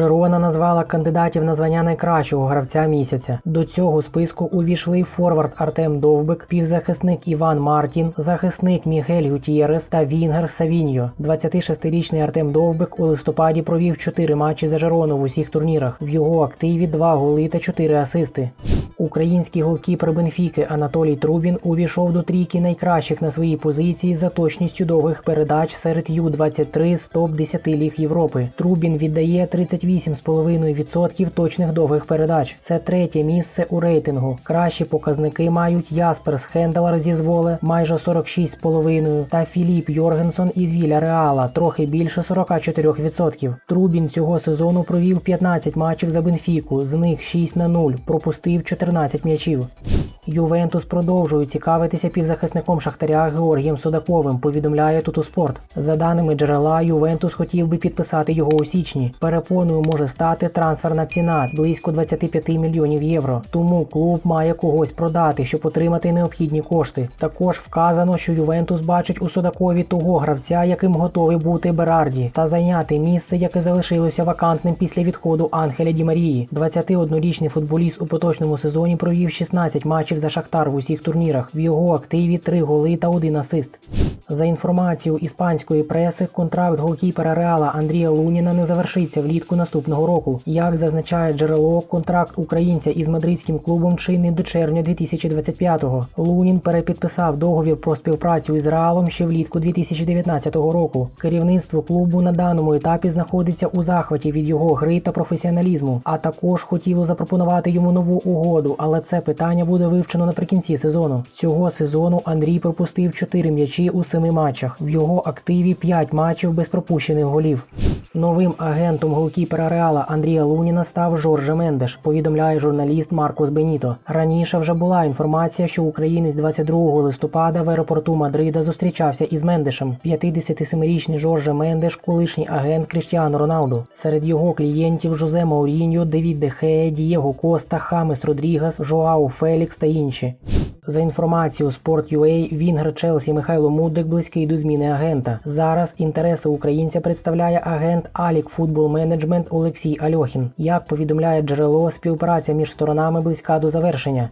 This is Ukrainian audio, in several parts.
Жирона назвала кандидатів на звання найкращого гравця місяця. До цього списку увійшли форвард Артем Довбик, півзахисник Іван Мартін, захисник Мігель Гутієрес та Вінгер Савіньо. 26-річний Артем Довбик у листопаді провів 4 матчі за Жирону в усіх турнірах. В його активі 2 голи та 4 асисти. Український голкіпер Бенфіки Анатолій Трубін увійшов до трійки найкращих на своїй позиції за точністю довгих передач серед Ю-23 з топ-10 ліг Європи. Трубін віддає 38,5% точних довгих передач. Це третє місце у рейтингу. Кращі показники мають Ясперс Хенделар зі зволе майже 46,5% та Філіп Йоргенсон із Віля Реала трохи більше 44%. Трубін цього сезону провів 15 матчів за Бенфіку, з них 6 на 0, пропустив 14 м'ячів. Ювентус продовжує цікавитися півзахисником Шахтаря Георгієм Судаковим, повідомляє Тутуспорт. За даними джерела, Ювентус хотів би підписати його у січні. Перепоною може стати трансферна ціна близько 25 мільйонів євро. Тому клуб має когось продати, щоб отримати необхідні кошти. Також вказано, що Ювентус бачить у Судакові того гравця, яким готовий бути Берарді, та зайняти місце, яке залишилося вакантним після відходу Анхеля Ді Марії. 21-річний футболіст у поточному сезоні провів 16 матчів за Шахтар в усіх турнірах. В його активі 3 голи та 1 асист. За інформацією іспанської преси, контракт голкіпера Реала Андрія Луніна не завершиться влітку наступного року. Як зазначає джерело, контракт українця із мадридським клубом чинний до червня 2025-го. Лунін перепідписав договір про співпрацю із Реалом ще влітку 2019 року. Керівництво клубу на даному етапі знаходиться у захваті від його гри та професіоналізму, а також хотіло запропонувати йому нову угоду, але це питання буде вивчено наприкінці сезону. Цього сезону Андрій пропустив 4 м'ячі у 7 матчах. В його активі 5 матчів без пропущених голів. Новим агентом голкіпера Реала Андрія Луніна став Жорже Мендеш, повідомляє журналіст Маркос Беніто. Раніше вже була інформація, що українець 22 листопада в аеропорту Мадрида зустрічався із Мендешем. 57-річний Жорже Мендеш, колишній агент Кріштіану Роналду. Серед його клієнтів Жозе Мауріньо, Девід Дехея, Дієго Коста, Хамес Родрігас, Жоау Фелікс та інші. За інформацією Sport.ua, Вінгер Челсі Михайло Мудрик близький до зміни агента. Зараз інтереси українця представляє агент Алік Футбол Менеджмент Олексій Альохін. Як повідомляє джерело, співпраця між сторонами близька до завершення.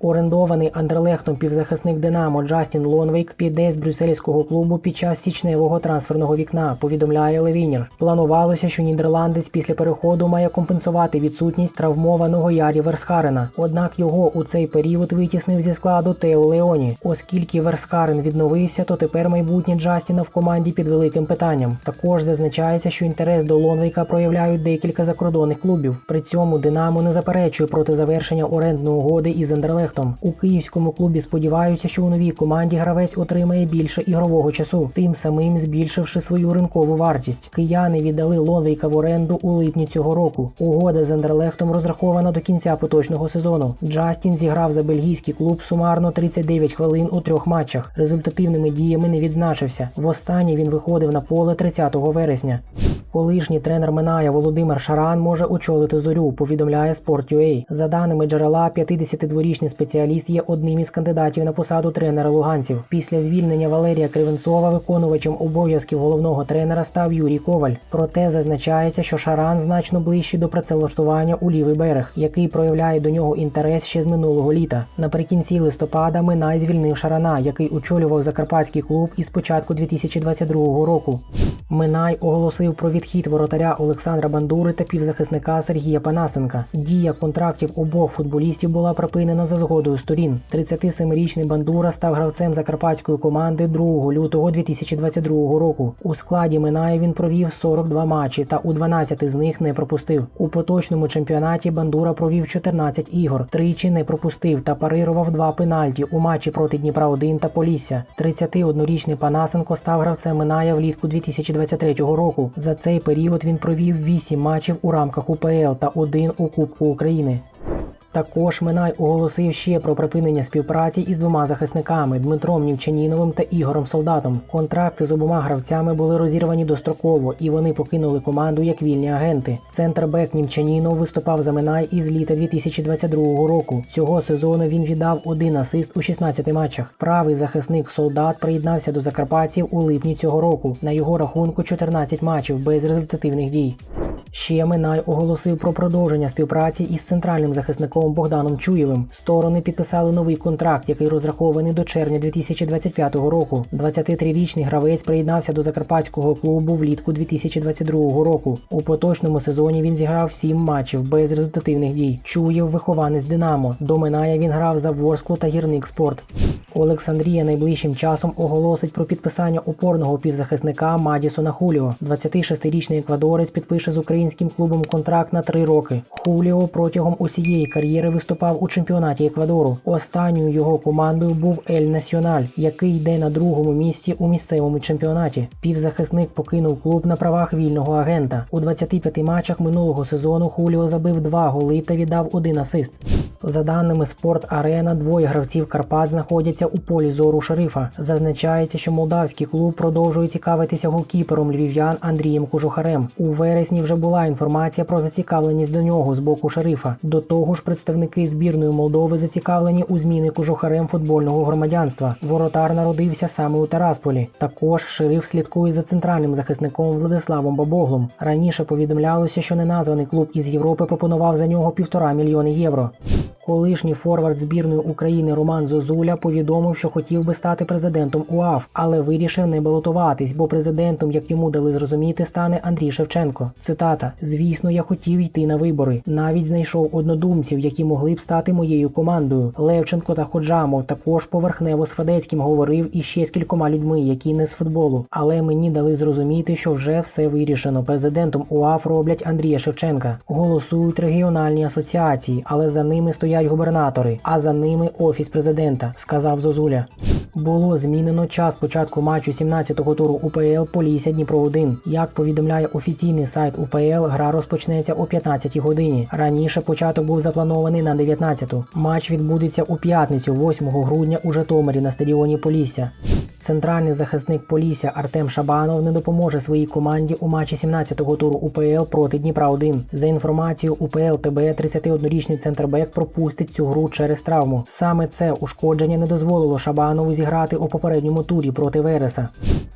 Орендований Андерлехтом півзахисник Динамо Джастін Лонвейк піде з брюссельського клубу під час січневого трансферного вікна. Повідомляє Левінір. Планувалося, що нідерландець після переходу має компенсувати відсутність травмованого Ярі Версхарена. Однак його у цей період витіснив зі складу Тео Леоні. Оскільки Версхарен відновився, то тепер майбутнє Джастіна в команді під великим питанням. Також зазначається, що інтерес до Лонвейка проявляють декілька закордонних клубів. При цьому Динамо не заперечує проти завершення орендної угоди із Андерлехтом. У київському клубі сподіваються, що у новій команді гравець отримає більше ігрового часу, тим самим збільшивши свою ринкову вартість. Кияни віддали Лонвейка в оренду у липні цього року. Угода з Андерлехтом розрахована до кінця поточного сезону. Джастін зіграв за бельгійський клуб сумарно 39 хвилин у трьох матчах. Результативними діями не відзначився. Востаннє він виходив на поле 30 вересня. Колишній тренер Миная Володимир Шаран може очолити зорю, повідомляє Sport.ua. За даними джерела, 52-річний спеціаліст є одним із кандидатів на посаду тренера луганців. Після звільнення Валерія Кривенцова виконувачем обов'язків головного тренера став Юрій Коваль. Проте зазначається, що Шаран значно ближчий до працевлаштування у лівий берег, який проявляє до нього інтерес ще з минулого літа. Наприкінці листопада Минай звільнив Шарана, який очолював закарпатський клуб із початку 2022 року. Минай оголосив про відхід воротаря Олександра Бандури та півзахисника Сергія Панасенка. Дія контрактів обох футболістів була припинена за згодою сторін. 37-річний Бандура став гравцем закарпатської команди 2 лютого 2022 року. У складі Минає він провів 42 матчі та у 12 з них не пропустив. У поточному чемпіонаті Бандура провів 14 ігор, тричі не пропустив та парирував два пенальті у матчі проти Дніпра 1 та Полісся. 31-річний Панасенко став гравцем Миная влітку 2023 року. За цей період він провів 8 матчів у рамках УПЛ та один у Кубку України. Також Минай оголосив ще про припинення співпраці із двома захисниками Дмитром Нівчаніновим та Ігорем Солдатом. Контракти з обома гравцями були розірвані достроково, і вони покинули команду як вільні агенти. Центрбек Німчанінов виступав за Минай із літа 2022 року. Цього сезону він віддав один асист у 16 матчах. Правий захисник Солдат приєднався до закарпатців у липні цього року. На його рахунку 14 матчів без результативних дій. Ще Минай оголосив про продовження співпраці із центральним захисником Богданом Чуєвим. Сторони підписали новий контракт, який розрахований до червня 2025 року. 23-річний гравець приєднався до закарпатського клубу влітку 2022 року. У поточному сезоні він зіграв 7 матчів без результативних дій. Чуєв вихованець Динамо. До Миная він грав за Ворсклу та Гірник Спорт. Олександрія найближчим часом оголосить про підписання опорного півзахисника Мадісона Хуліо. 26-річний еквадорець підпише з українським клубом контракт на три роки. Хуліо протягом усієї кар'єри виступав у чемпіонаті Еквадору. Останньою його командою був Ель Національ, який йде на другому місці у місцевому чемпіонаті. Півзахисник покинув клуб на правах вільного агента. У 25 матчах минулого сезону Хуліо забив два голи та віддав один асист. За даними Спорт Арена, двоє гравців Карпат знаходяться у полі зору шерифа. Зазначається, що молдавський клуб продовжує цікавитися голкіпером львів'ян Андрієм Кужухарем. У вересні вже була інформація про зацікавленість до нього з боку шерифа. До того ж, представники збірної Молдови зацікавлені у зміни Кужухарем футбольного громадянства. Воротар народився саме у Тарасполі. Також шериф слідкує за центральним захисником Владиславом Бабоглом. Раніше повідомлялося, що неназваний клуб із Європи пропонував за нього півтора мільйони євро. Колишній форвард збірної України Роман Зозуля повідомив, що хотів би стати президентом УАФ, але вирішив не балотуватись, бо президентом, як йому дали зрозуміти, стане Андрій Шевченко. Цитата: Звісно, я хотів йти на вибори. Навіть знайшов однодумців, які могли б стати моєю командою. Левченко та Ходжамов також поверхнево з Федецьким говорив і ще з кількома людьми, які не з футболу. Але мені дали зрозуміти, що вже все вирішено. Президентом УАФ роблять Андрія Шевченка. Голосують регіональні асоціації, але за ними стоять губернатори, а за ними офіс президента, сказав Зозуля. Було змінено час початку матчу 17-го туру УПЛ Полісся Дніпро 1 Як повідомляє офіційний сайт УПЛ, гра розпочнеться о 15-й годині. Раніше початок був запланований на 19-ту. Матч відбудеться у п'ятницю, 8 грудня у Житомирі на стадіоні Полісся. Центральний захисник Полісся Артем Шабанов не допоможе своїй команді у матчі 17-го туру УПЛ проти Дніпра 1 За інформацією УПЛ ТБ, 31-річний центрбек пропустить цю гру через травму. Саме це ушкодження не дозволило Шабанову зіграти у попередньому турі проти Вереса.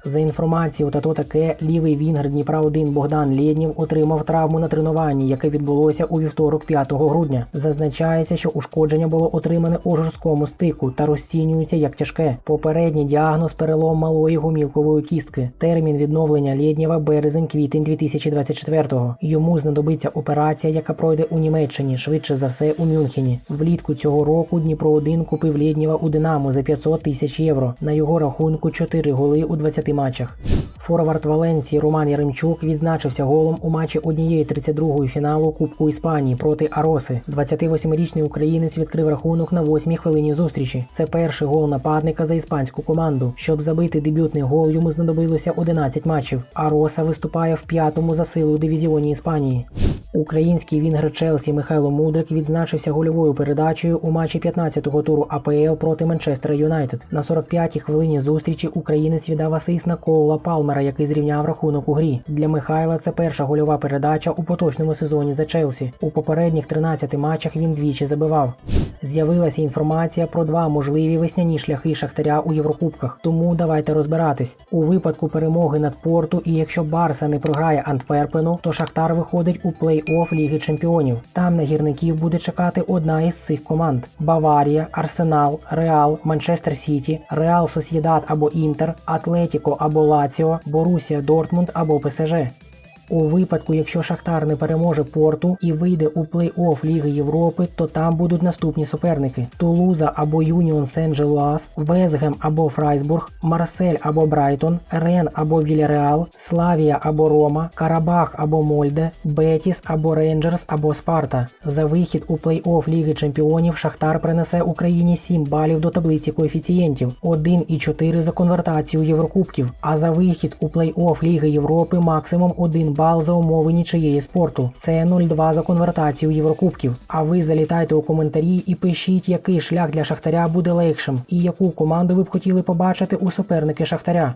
За інформацією та то таке, лівий вінгер Дніпра 1 Богдан Лєднів отримав травму на тренуванні, яке відбулося у вівторок 5 грудня. Зазначається, що ушкодження було отримане у жорсткому стику та розцінюється як тяжке. Попередній діагноз перелом малої гумілкової кістки. Термін відновлення Лєднєва березень-квітень 2024-го. Йому знадобиться операція, яка пройде у Німеччині, швидше за все у Мюнхені. Влітку цього року Дніпро 1 купив Лєднєва у Динамо за 500 тисяч євро. На його рахунку 4 голи у 20 матчах. Форвард Валенції Роман Яремчук відзначився голом у матчі однієї 32-ї фіналу Кубку Іспанії проти Ароси. 28-річний українець відкрив рахунок на 8-й хвилині зустрічі. Це перший гол нападника за іспанську команду. Щоб забити дебютний гол, йому знадобилося 11 матчів. Ароса виступає в п'ятому за силу дивізіоні Іспанії. Український вінгер Челсі Михайло Мудрик відзначився гольовою передачею у матчі 15-го туру АПЛ проти Манчестера Юнайтед. На 45-й хвилині зустрічі українець віддав асист на Коула Палмера, який зрівняв рахунок у грі. Для Михайла це перша гольова передача у поточному сезоні за Челсі. У попередніх 13 матчах він двічі забивав. З'явилася інформація про два можливі весняні шляхи Шахтаря у Єврокубках. Тому давайте розбиратись. У випадку перемоги над Порту, і якщо Барса не програє Антверпену, то Шахтар виходить у плей-офф Ліги Чемпіонів. Там на гірників буде чекати одна із цих команд: Баварія, Арсенал, Реал, Манчестер Сіті, Реал Сосєдат або Інтер, Атлетіко або Лаціо, Борусія Дортмунд або ПСЖ. У випадку, якщо Шахтар не переможе порту і вийде у плей-офф Ліги Європи, то там будуть наступні суперники: Тулуза або Юніон Сен-Желуас, Везгем або Фрайсбург, Марсель або Брайтон, Рен або Вільяреал, Славія або Рома, Карабах або Мольде, Бетіс або Рейнджерс або Спарта. За вихід у плей-офф Ліги Чемпіонів Шахтар принесе Україні 7 балів до таблиці коефіцієнтів, 1 і 4 за конвертацію Єврокубків. А за вихід у плей-офф Ліги Європи максимум 1 бал за умови нічиєї спорту. Це 0-2 за конвертацію Єврокубків. А ви залітайте у коментарі і пишіть, який шлях для Шахтаря буде легшим, і яку команду ви б хотіли побачити у суперники Шахтаря.